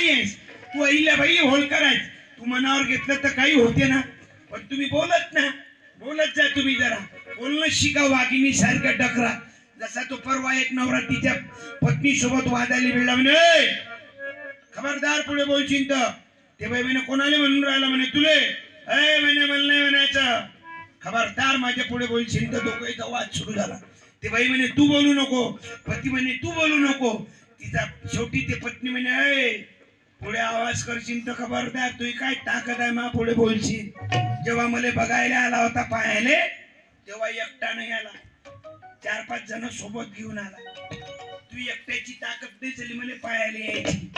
नाही आहेस तू अहिल्याबाई होळकर आहेस तू मनावर घेतलं तर काही होते ना. पण तुम्ही बोलत ना. बोलत जा तुम्ही जरा. बोलणं शिका वाघिणी सारखं डकरा. जसा तो परवा एक नवरा तिच्या पत्नी सोबत वादायला मिळला म्हणे खबरदार पुढे बोलशील तर. ते बाई म्हणे कोणाला म्हणून राहिला म्हणे तुले? अय म्हणे मला नाही म्हणायचं. खबरदार माझ्या पुढे बोलशील तर. दोघांचा वाद सुरू झाला. ते बाई म्हणे तू बोलू नको. पती म्हणे तू बोलू नको. तिचा शेवटी ते पत्नी म्हणे "ए, पुढे आवाज करशील तर खबरदार तुझी काय ताकद आहे मा पुढे बोलशील? जेव्हा मला बघायला आला होता पाहायले तेव्हा एकटा नाही आला चार पाच जण सोबत घेऊन आला. तू एकट्याची ताकद नाही झाली मला पाहायला यायची.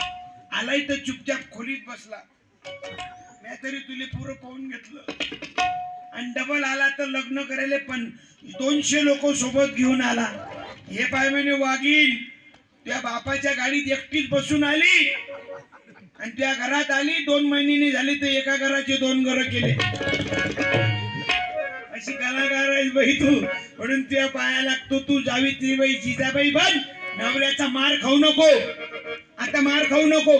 आलाय तर चुपचाप खोलीत बसला. मी तरी तुले पुरं पाहून घेतलं. आणि डबल आला तर लग्न करायला पण दोनशे लोक सोबत घेऊन आला. हे पाय म्हणे वागीन त्या बापाच्या गाडीत एकटीच बसून आली? आणि त्या घरात आली दोन महिन्यांनी झाली तर एका घराचे दोन घर केले. अशी कलाकार आहे बाई तू. म्हणून त्या पाया लागतो तू जावित्री बाई जिजाबाई बन. नवऱ्याचा मार खाऊ नको. आता मार खाऊ नको.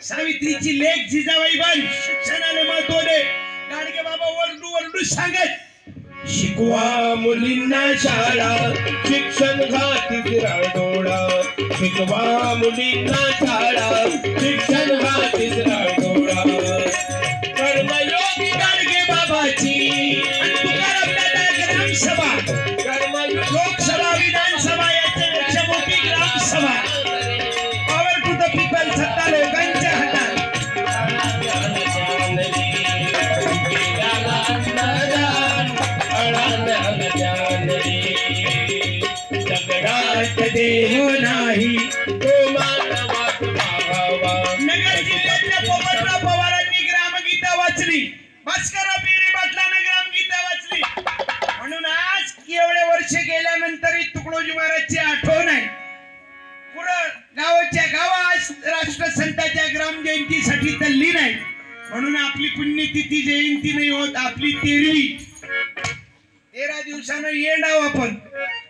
सावित्रीची लेख जिजाबाई बन. शिक्षणाला महत्त्व दे. गाडगे बाबा वरडू वरडू सांगत शिकवा मुलींना शाळा शिक्षण घाती शिकवा मुलींना शाळा शिक्षण वाचली. भास्कर पेरे पाटलानं ग्रामगीता वाचली. म्हणून आज एवढे वर्ष गेल्यानंतरही तुकडोजी महाराजची आठवण आहे. पुढं गावाच्या गावा आज राष्ट्रसंताच्या ग्राम जयंतीसाठी तल्ली नाही. म्हणून आपली पुण्यतिथी जयंती नाही होत आपली तेरवी. तेरा दिवसानं येणार आपण.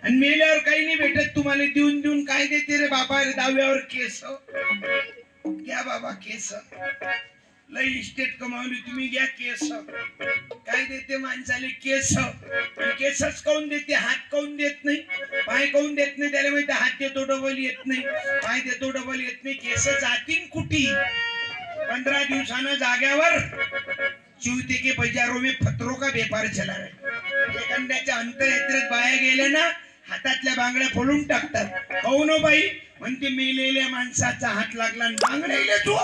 आणि मेल्यावर काही नाही भेटत तुम्हाला देऊन देऊन काय देते रे बाबा? रे दहाव्यावर केस. हो. घ्या बाबा केस. लय इस्टेट कमावली तुम्ही घ्या केस. काय देते माणसाले केस? केसच काऊन देते? हात काऊन देत नाही? पाय काऊन देत नाही? त्याला माहिती हात देतो डबल येत नाही. पाय देतो डबल येत नाही. केस जातीन कुठी पंधरा दिवसानं जाग्यावर शिवते के बजारो में फत्रो का व्यापार चला रहा एखाद्याच्या अंतरयात्रेत बाया गेल्या ना हातातल्या बांगड्या फोडून टाकतात. काऊन हो बाई? म्हणते मेलेल्या माणसाचा हात लागला आणि बांगड्या तू.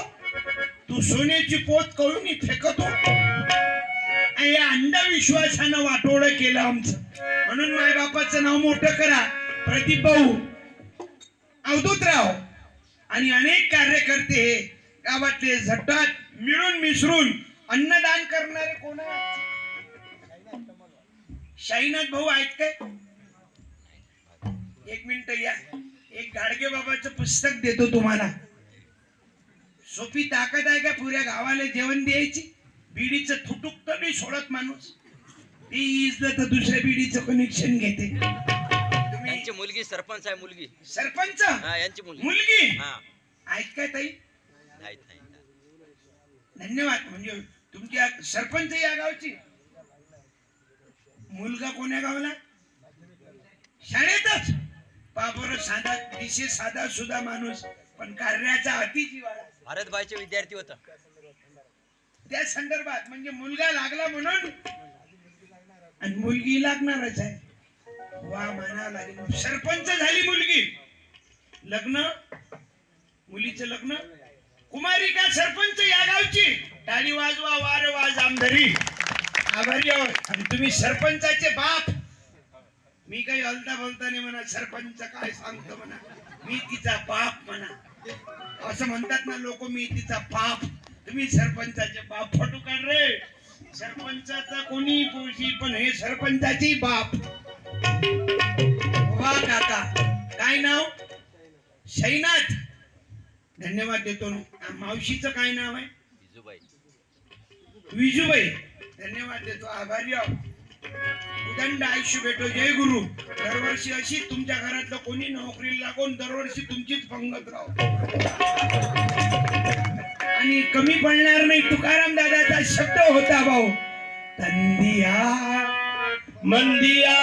तू सोन्याची पोत करून होतो आणि या अंधविश्वासानं वाटोळ केलं आमचं. म्हणून माय बापाचं नाव मोठं करा. प्रदीप भाऊ अवधूतराव आणि अनेक कार्यकर्ते हे गावातले झटात मिळून मिसळून अन्नदान करणारे कोण आहेत? शाईनाथ भाऊ आहेत काय? एक मिनिट या. एक गाडगे बाबाचं पुस्तक देतो तुम्हाला. सोपी ताकद आहे का पुऱ्या गावाला जेवण द्यायची? बिडीचं थुटुक तर नाही सोडत माणूस. ती इजलं तर दुसऱ्या बिडीचं कनेक्शन घेते. तुम्ही यांची मुलगी सरपंच आहे मुलगी. सरपंच? हा यांची मुलगी. मुलगी? हा. आहेत काय ताई? नाही नाही धन्यवाद. म्हणजे तुमच्या सरपंच या गावची? मुलगा कोण्या गावला? शाळेतच. बाबर साधा विशेष साधा सुद्धा माणूस पण कार्याचा अति जिवाळा भारतबाईचे विद्यार्थी होता. त्या संदर्भात म्हणजे मुलगा लागला म्हणून आणि मुलगी लागणारच आहे. वा म्हणा लागेल. सरपंच झाली मुलगी. लग्न मुलीचं लग्न. कुमारी का सरपंच या गावची? टाळी वाजवा वार वाज आमधरी आभारी आहोत. आणि तुम्ही सरपंचाचे बाप. मी काही हलता बोलता नाही म्हणा सरपंच काय सांगतो म्हणा. मी तिचा बाप म्हणा. असं म्हणतात ना लोक मी तिचा बाप. तुम्ही सरपंचाचे बाप फोटो काढ रे. सरपंचाचा कोणी पोशी पण हे सरपंचाची बाप. वा काका काय नाव? शैनाथ. धन्यवाद देतो. मावशीचं काय नाव आहे? जिजूबाई विजूबाई. धन्यवाद देतो. आभारी आहो उदंड आयुष्य भेटो. जय गुरु. दरवर्षी अशी तुमच्या घरातलं कोणी नोकरीला लागून दरवर्षी तुमचीच पंगत राहो. आणि कमी पडणार नाही. तुकाराम दादाचा शब्द होता भाऊ तंदिया मंदिया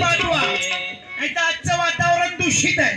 पाठवा. नाही तर आजचं वातावरण दूषित आहे.